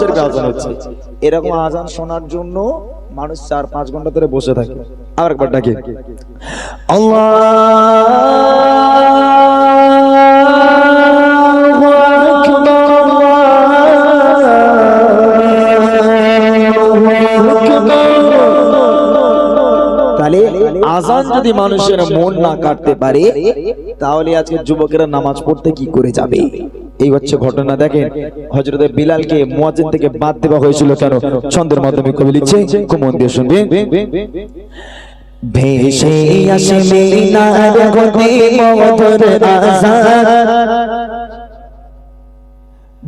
শরীফে আজান হচ্ছে। এরকম আজান শোনার জন্য মানুষ চার পাঁচ ঘণ্টা ধরে বসে থাকে। আর একবার ডাকে। তাহলে আজান যদি মানুষের মন না কাটতে পারে তাহলে আজকে যুবকেরা নামাজ পড়তে কি করে যাবে? এই হচ্ছে ঘটনা দেখেন হজরত বিলালকে মুয়াজ্জিন থেকে বাদ দেওয়া হয়েছিল কেন? ছন্দের মাধ্যমে কবি লিখছে খুব মন দিয়ে শুনবে ভেসে আসে মিনার গতি মধুর আজান।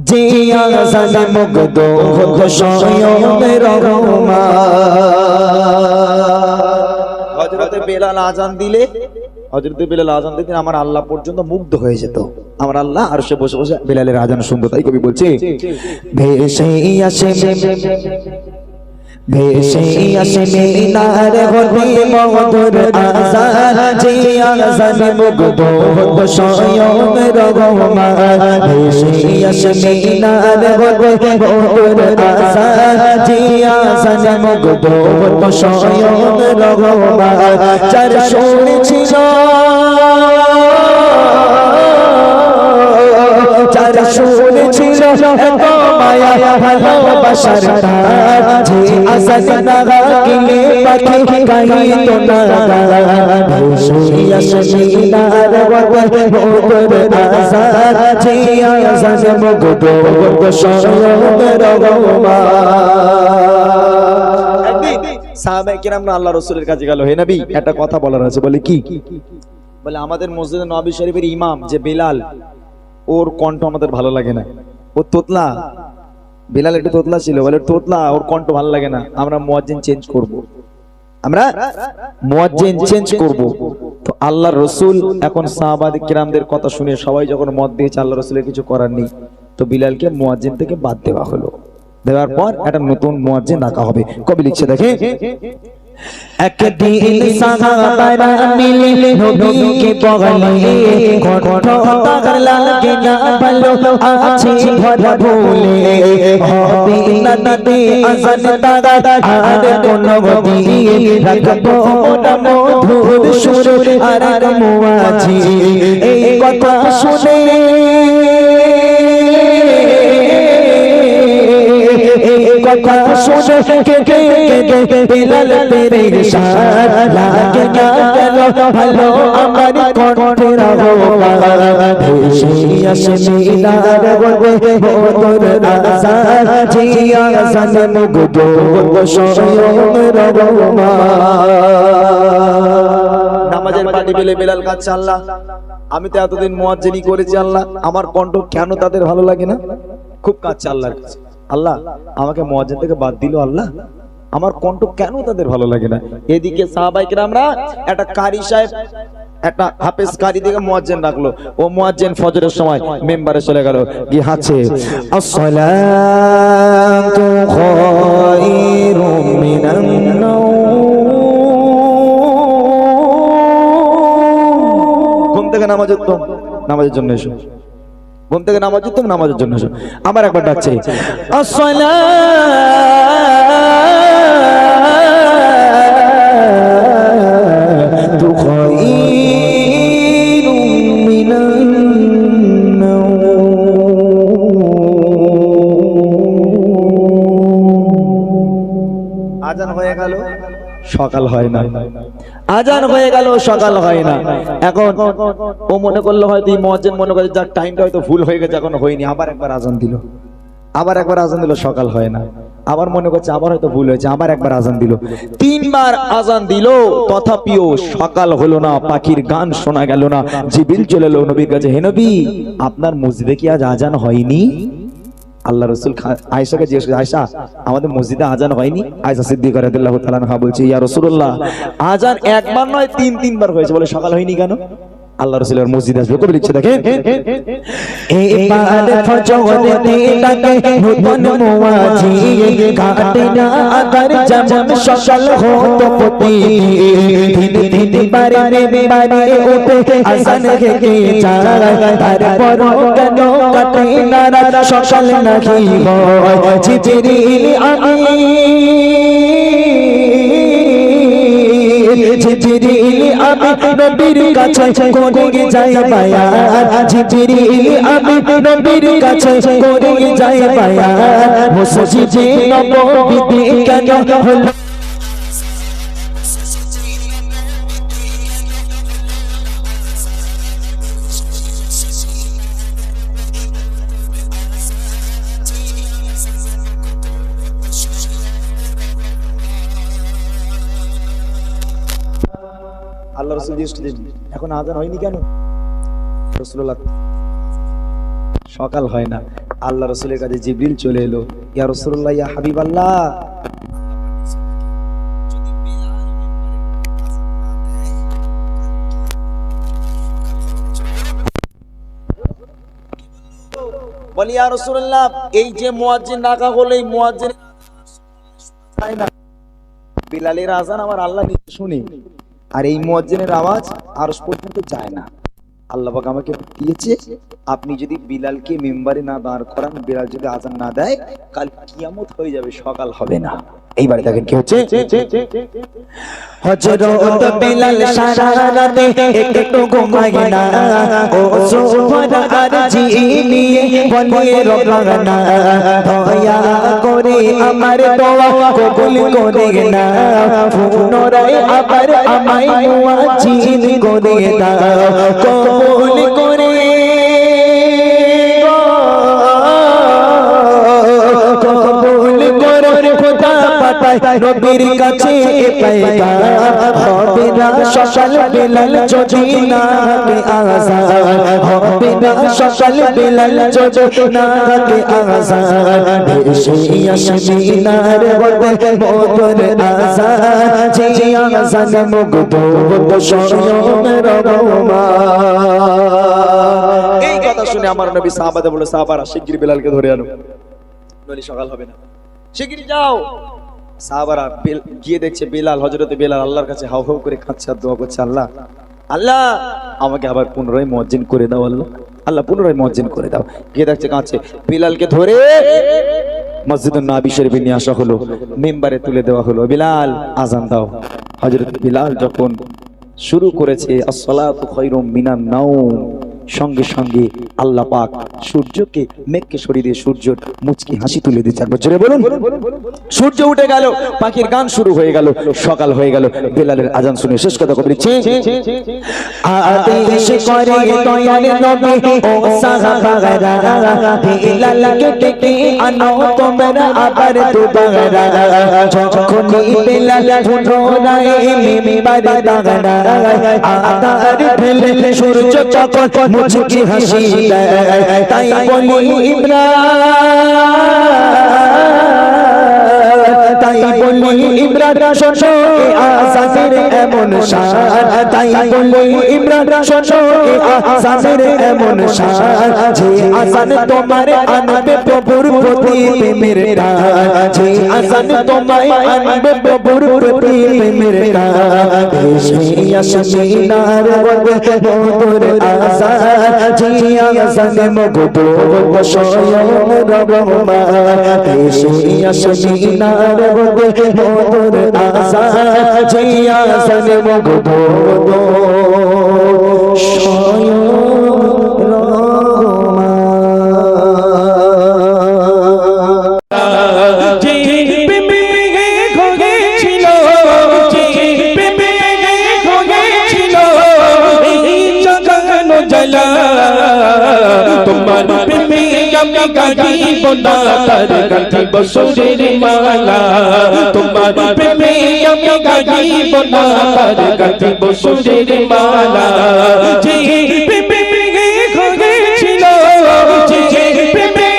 যে আজান মুগ্ধ ঘোষয়মের রহমান। হজরতে বেলাল আজান দিলে হজরতে বেলাল আজান দিতে আমার আল্লাহ পর্যন্ত মুগ্ধ হয়ে যেত। আমার আল্লাহ আর সে বসে বসে বেলালের আজান শুনতো তাই কবি বলছে, ভেসে ভেসে আসে মিনার গতি মধুর আজান যে আজান মুগ্ধ ঘোষয়মের রহমান ভেসে আসে মিনার গতি মধুর আজান যে আজান মুগ্ধ ঘোষয়মের রহমান চার শুনেছিল এত মায়া ভালোবাসার তার যে পাখি গাইতো না ভেসে আসে মিনার ওপর মোর আসার যে আসাস মুগ্ধ সয়ম রঘুমা সাহাবায়ে কিরাম আল্লাহ রাসূলের কাছে গেল হে নবী একটা কথা বলার আছে বলে কি? বলে আমাদের মসজিদে নবী শরীফের ইমাম যে বেলাল ওর কণ্ঠ আমাদের ভালো লাগে না। ও তোতলা। বিলাল একটু তোতলা ছিল, বলে তোতলা, ওর কণ্ঠ ভালো লাগে না। আমরা মুয়াজ্জিন চেঞ্জ করব। আমরা মুয়াজ্জিন চেঞ্জ করব। তো আল্লাহ রসুল, এখন সাহাবাদিক কিরামদের কথা শুনে সবাই যখন মত দিয়েছে, আল্লাহ রসুলের কিছু করার নেই। তো বিলালকে মুয়াজ্জিন থেকে বাদ দেওয়া হলো। দেওয়ার পর একটা নতুন মুয়াজ্জিন রাখা হবে। কবি লিখছে দেখে। একদিন সাহাবারা আর কোন শুনে কথা শুনে কে কে কে বিলাল তেরে সার লাগে না গেল ভালো আমার কণ্ঠে রাহো ভেসে আসে মিনার গবে মোদর আসার জিয়া সান মুগ্ধ সয়ম রঘুমা নামাজের পাটি পেলে বেলাল কাছে আল্লাহ। আমি তো এতদিন মুয়াজ্জিনি করেছি আল্লাহ। আমার কণ্ঠ কেন তাদের ভালো লাগে না? খুব কাছে আল্লাহর কাছে। আল্লাহ, আমাকে মুয়াজ্জিন থেকে বাদ দিল আল্লাহ। আমার কণ্ঠ কেন তাদের ভালো লাগে না? এদিকে সাহাবাইকে আমরা একটা কারি সাহেব, একটা হাফেজ কারি থেকে মুয়াজ্জিন রাখল। ও মুয়াজ্জিন ফজরের সময় মেম্বারে চলে গেল। গিয়ে হাঁচে আসসালাতু খায়রুম মিনান ঘুম থেকে নামাজ উঠতাম নামাজের জন্য এসো। ঘুম থেকে নামাজ উঠতাম নামাজের জন্য আমার একবার ডাকছে আসলা আজান হয়ে গেল। সকাল হয় না। আজান হয়ে গেল সকাল হয় না। এখন ও মনে করল হয়তো এই মহাজন মনে করে যার টাইমটা হয়তো ভুল হয়ে গেছে, এখন হয়নি। আবার একবার আজান দিল। আবার একবার আজান দিল, সকাল হয় না। আবার মনে করছে আবার হয়তো ভুল হয়েছে, আবার একবার আজান দিল। তিনবার আজান দিল, তথাপিও সকাল হলো না, পাখির গান শোনা গেল না। জিবিল চলে এলো নবীর কাছে, হে নবী, আপনার মসজিদে কি আজ আজান হয়নি? আল্লাহ রসুল আয়সাকে জিজ্ঞেস করে আয়সা আমাদের মসজিদে আজান হয়নি? আয়সা সিদ্দিক রাদিয়াল্লাহু তাআলা আনহা বলছে, ইয়া রসুল্লাহ আজান একবার নয় তিন তিনবার হয়েছে। বলে, সকাল হয়নি কেন? আল্লাহ রসুলের মসজিদ আসবে। কবি লিখছে দেখেন। এবার ফজরেতে ডাকে নূতন মুয়াজি কাটে না আকার যেমন সকাল হতো প্রতিদিন। দিন দিন বারে বারে উঠে আসান থেকে যায় তারপর কেন কাটে না রাত? সকাল নাকি হয় আমি জিবরিল আমি নবীর কাছে করে যাই বায়ান জিবরিল আমি নবীর কাছে করে যাই বায়ান মসজিদে নববীতে কেন হলো? রসুল দিন এখন আজান হয়নি কেন? রসুল্লাহ সকাল হয় না। আল্লাহ রসুলের কাছে জিবরিল চলে এলো। ইয়া রসুল্লাহ ইয়া হাবিব আল্লাহ বলি, ইয়া রসুল্লাহ এই যে মুয়াজ্জিন রাখা হলো, এই বিলালের আজান আমার আল্লাহ শুনি। আর এই মুয়াজ্জিনের আওয়াজ আরশ পর্যন্ত যায় না। আল্লাহ পাক আমাকে দিয়েছে, আপনি যদি বিলালকে মেম্বারে না দাঁড় করান, বিলাল যদি আজান না দেয়, কাল কিয়ামত হয়ে যাবে, সকাল হবে না। এইবারে দেখেন কি হচ্ছে? হজরত বিলাল সারা রাতে একটু ঘুমায় না। ও সুফর আর জিনিয়ে বলিয়ে রবানা দয়া করে আমার দোয়া কবুল করে না। পুনরায় আবার আমায় মুয়াজ্জিন করে দাও। কবুল করে নবীর কাছে হবে না সকাল বেলাল যদি হবে না সকাল বেলাল যদি এই কথা শুনে আমার নবী সাহাবাদে বলে, সাহাবারা শিগগির বেলালকে ধরে আনো। নলি সকাল হবে না। শিগগির যাও। সাহাবারা গিয়ে দেখছে বেলাল হজরতে বেলাল আল্লাহর কাছে হাউ হাউ করে খাচ্ছে আর দোয়া করছে, আল্লাহ আল্লাহ, আমাকে আবার পুনরায় মজ্জিন করে দাও আল্লাহ। আল্লাহ, পুনরায় মজ্জিন করে দাও। গিয়ে দেখছে কাছে বেলালকে ধরে মসজিদুল নাবি শরীফে নিয়ে আসা হলো, মেম্বারে তুলে দেওয়া হলো, বিলাল, আজান দাও। হজরত বিলাল যখন শুরু করেছে, আসসালাতু খায়রুম মিনান নাওম। সঙ্গে সঙ্গে আল্লাহ পাক সূর্যকে মেঘকে সরিয়ে দিয়ে সূর্যর মুচকি হাসি তুলে দিচ্ছে একবার জোরে বলুন। সূর্য উঠে গেল, পাখির গান শুরু হয়ে গেল, সকাল হয়ে গেল, বেলালের আজান শুনে শেষ কথা কবি সূর্য যখন মুচকি হাসি দেয় তাই বলি ইমরান। তাই বলি ইমরান শোনো এ এমন শান তাই বলি ইমরান শোনো এ এমন শান যে আসান তোমার আনবে প্রভুর প্রতি প্রেমের টান যে আসান তোমায় আনবে প্রভুর প্রতি প্রেমের টান আসমিনার মোর আসান যে আসান মগদ স্বয়ং রবমা দেশে আসমিনার বদে মোর আসান যে আসান মগদ গাইব না তার গাইব সুরের মালা। তোমার প্রেমে আমি গাইব না তার গাইব সুরের মালা। যে প্রেমে ঘগেছিল যে প্রেমে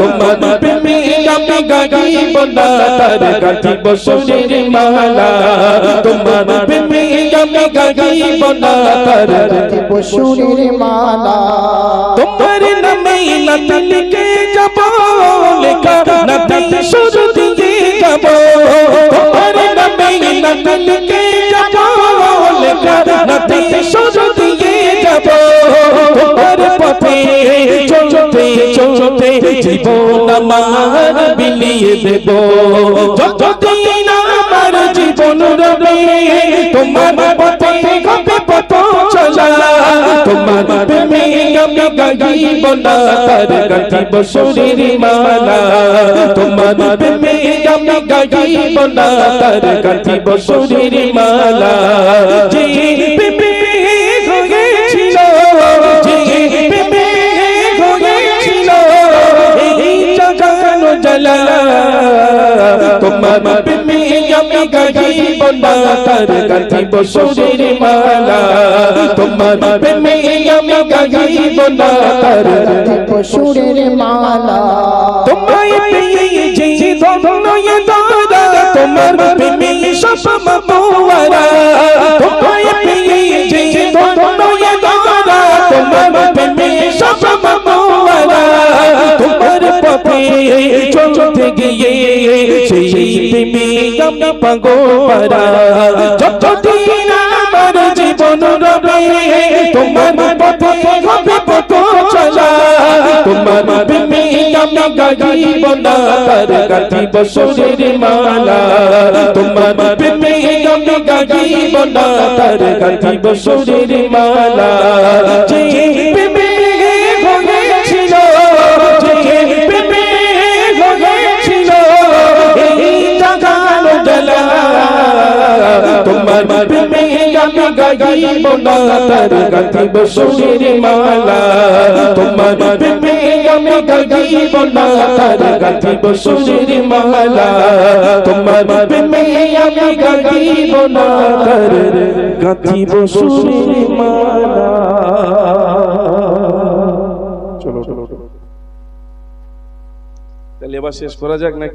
তোমার প্রেমে আমি গাইব না তার গাইব সুরের মালা। তোমার প্রেমে আমি গাইব না তার সুরের মালা। তোমার নামে নাত লিখে যাব লেখা নাতে সুর দিয়ে যাব। তোমার নামে নাত লিখে যাব লেখা নাতে সুর দিয়ে যাব। তোমার পথে চলতে চলতে জীবন আমার বিলিয়ে দেব। যতদিন জীবন রবে তোমার পথে হবে পথ চলা। তোমার প্রেমে আমি গাইব না, তার গাইব সুরের মালা। তোমার প্রেমে আমি গাইব না, তার গাইব সুরের মালা। যে প্রেমে হয়েছিল মালা। তোমার প্রেমে আমি গাইব না তার সুরের মালা। তোমায় পেয়ে যে ধন্য দাদা, তোমার প্রেমে সব মাওয়ারা তোমায় পেয়ে যে ধন্য দাদা, তোমার প্রেমে সব মাওয়ারা তোমার পথে সেই প্রেমে আমি পাগোয়ারা যতদিন আমার জীবন রবে তোমার পথে হবে পথ চলা তোমার প্রেমে আমি গাইব না তার গাইব সুরের মালা তোমার গাইব না তার গাইব সুরের শেষ করা যাক নাকি